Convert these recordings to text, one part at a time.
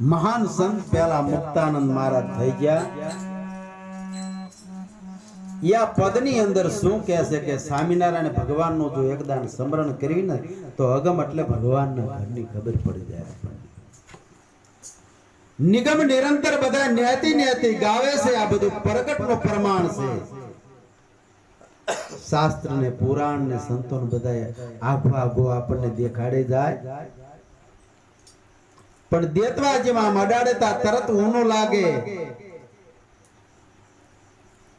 મહાન સંત પેલા મુક્તાનંદ મહારાજ થઈ ગયા. યા પદની અંદર શું કહે છે કે સ્વામિનારાયણ ભગવાનનું જો એકદાન સ્મરણ કરવી ને તો અગમ એટલે ભગવાનના ઘરની ખબર પડી જાય. નિગમ નિરંતર બધા ન્યાતિ ન્યાતિ ગાવે છે, આ બધું પ્રગટનું પ્રમાણ છે. શાસ્ત્ર ને પુરાણ ને સંતો બધા આખો આગો આપણને દેખાડે જાય. પણ દેતવા જેમાં આમ તરત ઊનો લાગે.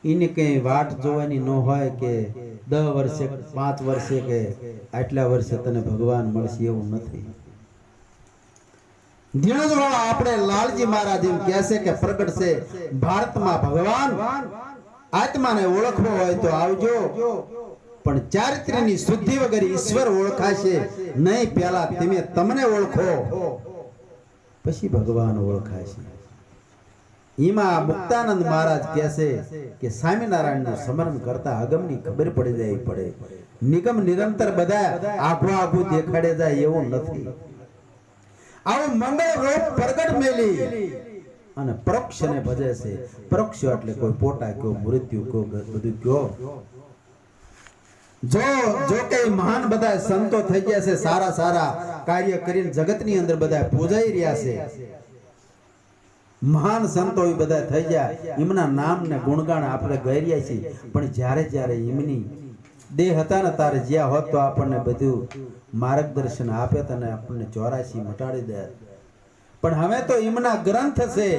એની કઈ વાટ જોવાની ન હોય કે દસ વર્ષે, પાંચ વર્ષે કે આટલા વર્ષે તને ભગવાન મળશે એવું નથી. આપણે લાલજી મહારાજ એમ કહે છે કે પ્રગટ છે ભારતમાં ભગવાન. આત્માને ઓળખવો હોય તો આવજો. પણ ચારિત્ર્યની શુદ્ધિ વગર ઈશ્વર ઓળખાશે નહીં, પહેલા તમે, તમને ઓળખો. પછી ભગવાન ઓળખાશે એમાં મુક્તાનંદ મહારાજ કહે છે કે સ્વામિનારાયણનું સ્મરણ કરતા અગમની ખબર પડી જાય પડે. નિગમ નિરંતર બધા આઘું આઘું દેખાડે જાય એવું નથી. આવું મંગળ રૂપ પ્રગટ મેલી અને પરોક્ષને ભજે છે. પરોક્ષ એટલે કોઈ પોટા કયો, મૃત્યુ કયો, બધું કયો. જો જો કે મહાન બધા સંતો થઈ ગયા છે, સારા સારા. કાર્ય કરીને જગતની અંદર બધા પૂજાઈ રહ્યા છે. મહાન સંતો એ બધા થઈ ગયા. એમના નામ ને ગુણગાન આપણે ગઈ રહ્યા છીએ. પણ જ્યારે જ્યારે એમની દેહ હતા ને તારે જ્યાં હોત તો આપણને બધું માર્ગદર્શન આપે તને આપણને ચોરાશી મટાડી દે. પણ હવે તો એમના ગ્રંથ છે.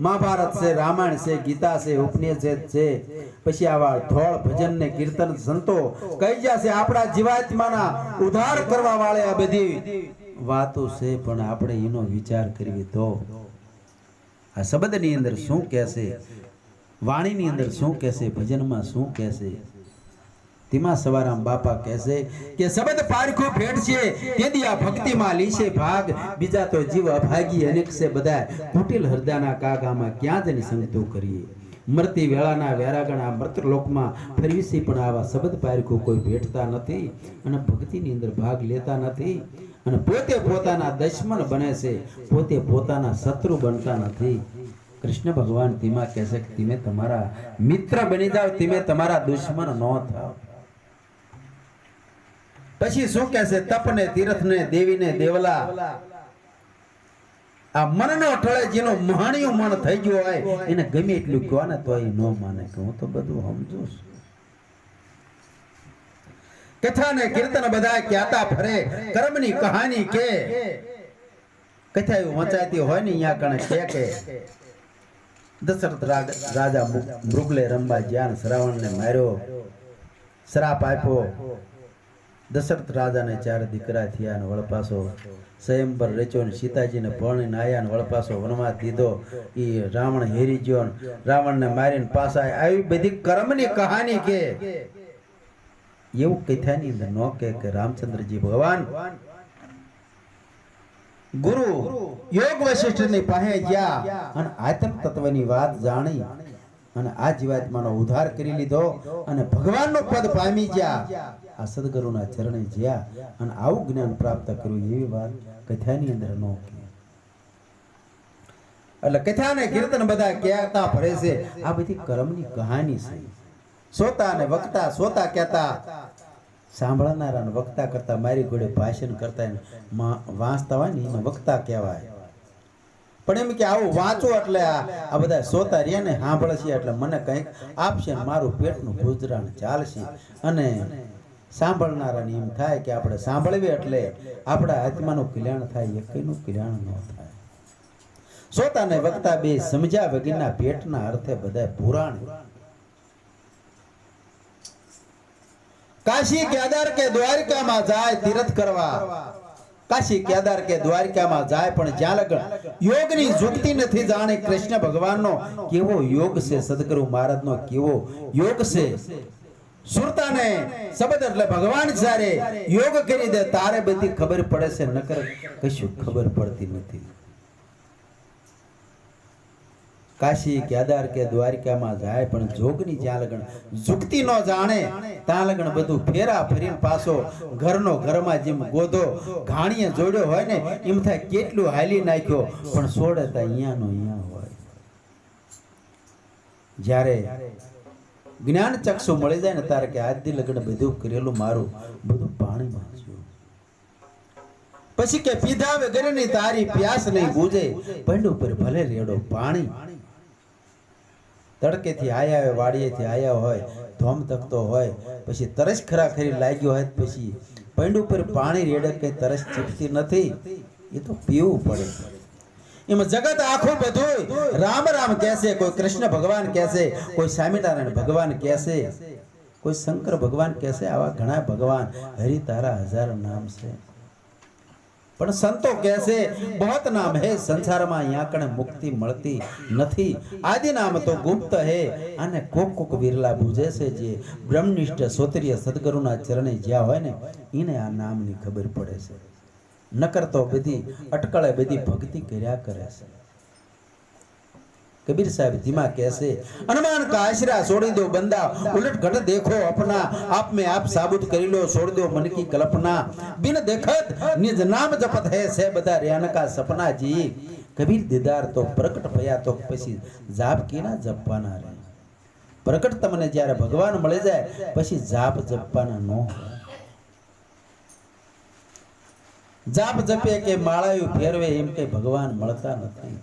મહાભારત છે, રામાયણ છે, ગીતા છે, ઉપનિષદ છે. પછી આવા ધોળ ભજન ને કીર્તન સંતો કઈ જશે આપણા જીવાત્માના ઉદ્ધાર કરવા વાળે આ બધી વાતો છે, પણ આપણે એનો વિચાર કરીએ તો. આ શબ્દની અંદર શું કહેશે? વાણીની અંદર શું કહેશે? ભજનમાં શું કહેશે? તેમાં સવારામ બાપા કહેશે કે શબ્દ પારખું ભેટ છે, તેથી આ ભક્તિમાં લીશે ભાગ. બીજા તો જીવ અભાગી અનેક છે બધા કુટિલ હૃદયના કાગામાં ક્યાં જ સંગતો કરીએ? મરતી વેળાના વેરાગણા મૃતલોકમાં મૃત ફરવીસી પણ આવા શબ્દ પારખું કોઈ ભેટતા નથી અને ભક્તિની અંદર ભાગ લેતા નથી. અને પોતે પોતાના દશમન બને છે, પોતે પોતાના શત્રુ બનતા નથી. કૃષ્ણ ભગવાન તેમાં કહેશે કે તમે તમારા મિત્ર બની જાઓ તમે તમારા દુશ્મન ન થાઓ પછી શું કહેશે તપને, તીર્થને, દેવીને, દેવલા. આ મનનો ટળે જેનો મહાણિયું મન થઈ ગયું હોય, એને ગમે એટલું કહો ને તો એ ન માને કે હું તો બધું સમજુ છું. કથા ને કીર્તન બધા ક્યાતા ફરે, કર્મની કહાની કે. કથા એવું વંચાતી હોય ને અહીંયા કણે કે કે. દશરથ રાજા મૃગલે રંબા શ્રાવણ શ્રાવણને માર્યો, શ્રાપ આપ્યો. દશરથ રાજાને ચાર દીકરા થયા અને વળપાસો સ્વયંવર રચ્યો ને સીતાજીને પરણીને આયા ને વળપાસો વનવાસ દીધો. એ રાવણ હેરી ગયો ને રાવણને મારીને પાછા આવી બધી કર્મની કહાની કે. એવું કથાની અંદર ન કે કે રામચંદ્રજી ભગવાન ગુરુ યોગ વશિષ્ઠની પાસે ગયા અને આત્મ તત્વની વાત જાણી. અને આ જીવાત્માનો ઉદ્ધાર કરી લીધો અને ભગવાનનું પદ પામી ગયા. આ સદગુરુના ચરણે જ્યા અને આવું જ્ઞાન પ્રાપ્ત કર્યું એવી વાત કથાની અંદર ન એટલે કથા ને કીર્તન બધા કહેતા ભરે છે. આ બધી કર્મની કહાની છે. સોતા ને વક્તા સોતા કહેતા, સાંભળનારા વક્તા કરતા મારી ઘોડે ભાષણ કરતા વાંચતા હોય ને એને વક્તા કહેવાય. પણ એમ કે આવું વાંચો એટલે આ બધા સોતા રહ્યા ને સાંભળશે એટલે મને કંઈક આપશે મારું પેટનું ગુજરાન ચાલશે. અને સાંભળનારાને એમ થાય કે આપણે સાંભળવી એટલે આપણા આત્માનું કલ્યાણ થાય એકનું કલ્યાણ ન થાય. સોતાને વક્તા બે સમજ્યા વગરના પેટના અર્થે બધા પુરાણ. કાશી કેદાર કે દ્વારકામાં જાય તીર્થ કરવા. કાશી કેદાર કે દ્વારિકામાં જાય, પણ જ્યાં લગન? યોગની જુગતી નથી જાણે કૃષ્ણ ભગવાનનો. કેવો યોગ છે સદગુરુ મહારાજનો? કેવો યોગ છે? સુરતાને શબ્દ એટલે ભગવાન જ્યારે યોગ કરી દે, તારે બધી ખબર પડે છે. નકર કશું ખબર પડતી નથી. કાશી કેદાર કે દ્વારિકામાં જાય, પણ જોગની જ્યાં લગણ ન જાણે, ત્યાં બધું ફેરા ફરીને પાછો ઘરનો ઘરમાં જેમ ગોધો ઘાણીએ જોડ્યો હોય ને, એમ થાય કેટલું હાલી નાખ્યો, પણ છોડે તો અહીંયાનો અહીંયા હોય. જ્યારે જ્ઞાન ચક્ષુ મળી જાય ને તારે કે આજથી લગ્ન બધું કરેલું મારું, બધું પાણીમાં પછી કે પીધા વગરની તારી પ્યાસ નહીં બુજે, પંડ ઉપર ભલે રેડો પાણી તડકેથી આયા હોય, વાડીએથી આયા હોય, ધોમ તકતો હોય, પછી તરસ ખરા ખરી લાગ્યો હોય, પછી પૈંડ ઉપર પાણી રેડે કંઈ તરસ ચીપતી નથી, એ તો પીવું પડે. એમાં જગત આખું બધું રામ રામ કહેશે, કોઈ કૃષ્ણ ભગવાન કહેશે, કોઈ સ્વામિનારાયણ ભગવાન કહેશે, કોઈ શંકર ભગવાન કહેશે, આવા ઘણા ભગવાન, હરિ તારા હજાર નામ છે. પણ સંતો કહેશે બહોત નામ હે સંસારમાં અહીંયા કણે મુક્તિ મળતી નથી. આદિ નામ તો ગુપ્ત હે, અને કોક કોક વિરલા બુજે છે જે બ્રહ્મનિષ્ઠ સોત્રીય સદગુરુના ચરણે જ્યાં હોય ને એને આ નામની ખબર પડે છે. નકર તો બધી અટકળે બધી ભક્તિ કર્યા કરે છે. કબીર સાહેબ ધીમા કહેશે હનુમાન કા આશરા છોડી દો બંદા ઉલટ ઘટ દેખો अपना आप में आप साबुत કરી લો છોડ દો મન કી કલ્પના બિન દેખત નિજ નામ જપત હે સે બધા રેન કા સપના જી કબીર દીદાર તો પ્રકટ ભયા તો પછી જાપ કેના જપવાના રે પ્રકટ તમને જ્યારે ભગવાન મળી જાય પછી જાપ જપવાના ન હોય જાપ જપે કે માળાયું ફેરવે એમ કે ભગવાન મળતા નથી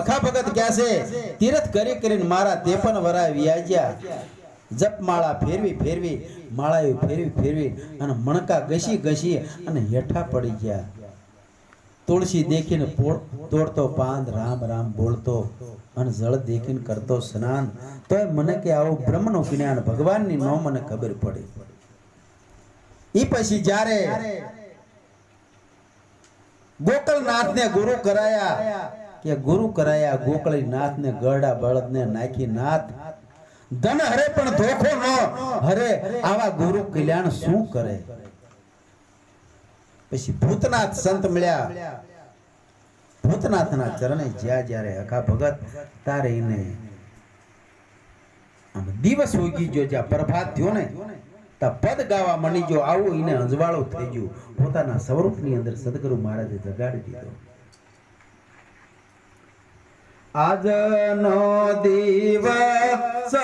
અખા ભગત કહેશે તીરથ કરી કરીને મારા તેપન વરા વ્યાજ્યા. જપ માળા ફેરવી ફેરવી માળાયું ફેરવી ફેરવી અને મણકા ઘસી ઘસી અને હેઠા પડી ગયા. તુલસી દેખીને તોડતો પાંદ રામ રામ બોલતો અને જળ દેખીને કરતો સ્નાન. તોય મને કે આવું બ્રહ્મનું જ્ઞાન ભગવાનની નો મને ખબર પડી. એ પછી જ્યારે ગોકળનાથને ગુરુ કરાયા કે ગુરુ કરાયા ગોકળીનાથ ને ગરડા બળદ ને નાખી નાથ. ધન હરે પણ ધોખો ન હરે, આવા ગુરુ કલ્યાણ શું કરે? પછી ભૂતનાથ સંત મળ્યા. ભૂતનાથના ચરણે જ્યાં જ્યારે હકા ભગત, તારે એને આમ દિવસ ઉગી ગયો, જ્યાં પ્રભાત થયો ને, તા પદ ગાવા મણી ગયો, આવું એને અંજવાળો થઈ ગયું. પોતાના સ્વરૂપની અંદર સદગુરુ મહારાજે જગાડી દીધો. આજનો દિવસ